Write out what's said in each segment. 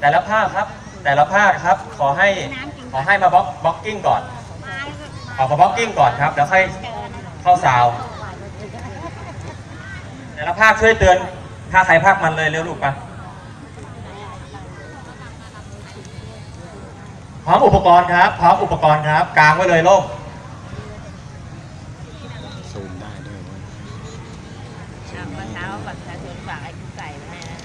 แต่ละภาคครับแต่ละภาคครับขอให้ขอให้มาบล็อกบล็อกกิ้งก่อนขอมาบล็อกกิ้งก่อนครับแล้วค่อยเข้าซาว แต่ละภาคช่วยเตือนภาคใครภาคมันเลยเร็วลูกปะพร้อมอุปกรณ์ครับพร้อมอุปกรณ์ครับกลางไว้เลยล่ม ซูมได้ด้วยเว้ย อะเมื่อเช้าบัตรประชาชนฝากไอ้กุ๊กไก่มาให้นะ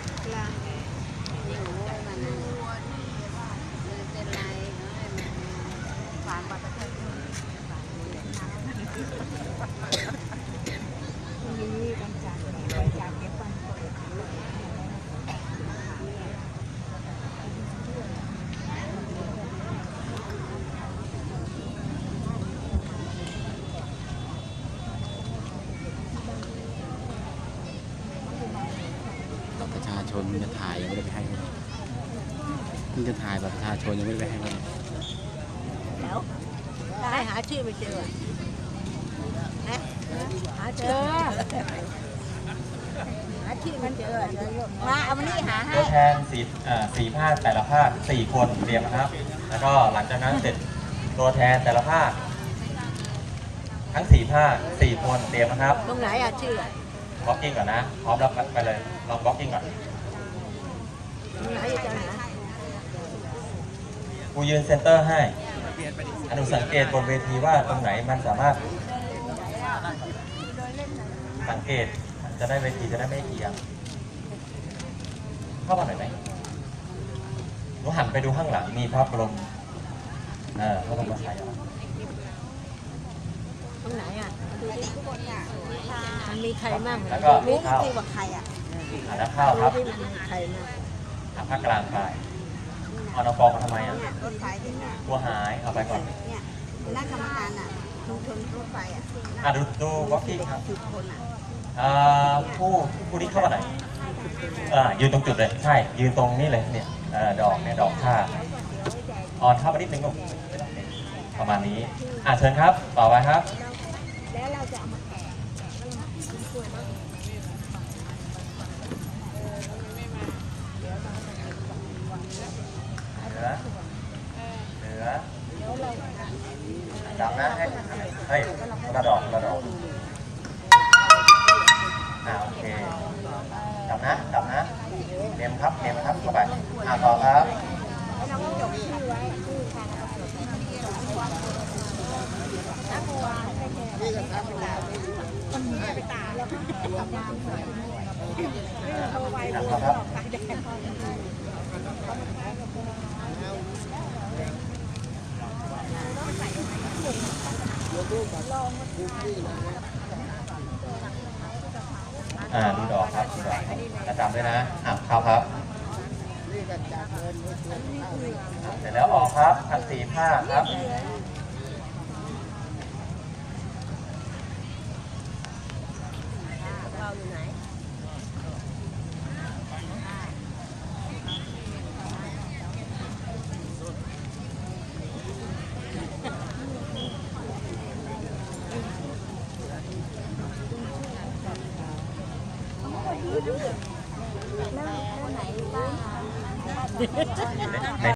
บัตรประ ชาชนมันจะถ่ายยังไม่ได้ไปให้เขาเลยมันจะถ่ายบัตรประชาชนยังไม่ได้ไปให้เขาเลยแล้วให้หาชื่อไม่เจอฮะหาเจอหาชื่อมันเจอมาเอามานี่หาให้ตัวแทนสี่อ่าสี่ภาคแต่ละภาคสี่คนเตรียมนะครับ แล้วก็หลังจากนั้นเสร็จตัวแทนแต่ละภาคทั้งสี่ภาคสี่คนเตรียมนะครับ ตรงไหนอะชื่อบล็อกกิ้งก่อนนะพร้อมแล้วไปเลยลองบล็อกกิ้งก่อน กูยืนเซนเตอร์ให้อนุสังเกตบนเวทีว่าตรงไหนมันสามารถ สังเกตจะได้เวทีจะได้ไม่เอียง เข้ามาหน่อยไหมหนูหันไปดูข้างหลังมีพระบรมเออพระบรมฉายาตรงไหนอะมันมีใครมั่งแล้วก็รู้ข้าวที่ว่าใครอะหันหน้าข้าวครับที่มันมีใครมั่ง หันภาคกลางไปเอาน้องฟองมาทำไมอะรถไฟที่เนี่ยกลัวหายเอาไปก่อนเนี่ยคณะกรรมการอะชุมชนรถไฟอะอะดูดูบล็อกกิ้งครับสิบคนอะเอ่อผู้ผู้นี้เข้ามาไหนเออยืนตรงจุดเลยใช่ ยืนตรงนี้เลยเนี่ยเออดอกเนี่ยดอกข้าออนเข้ามานิดนึงลูกประมาณนี้อะเชิญครับต่อไปครับ แล้วเราจะเอามาแข่ เหลือเหลือจับนะให้เฮ้ยกระดอกกระดอกอ่าโอเคจับนะจับนะเนมครับเนมครับเข้าไปอ่าต่อครับครับ อ่าดูดอกครับดูดอกจะจำด้วยนะอะเข้าครับเสร็จแล้วออกครับทั้งสี่ผ้าครับ เราอยู่ไหน ใน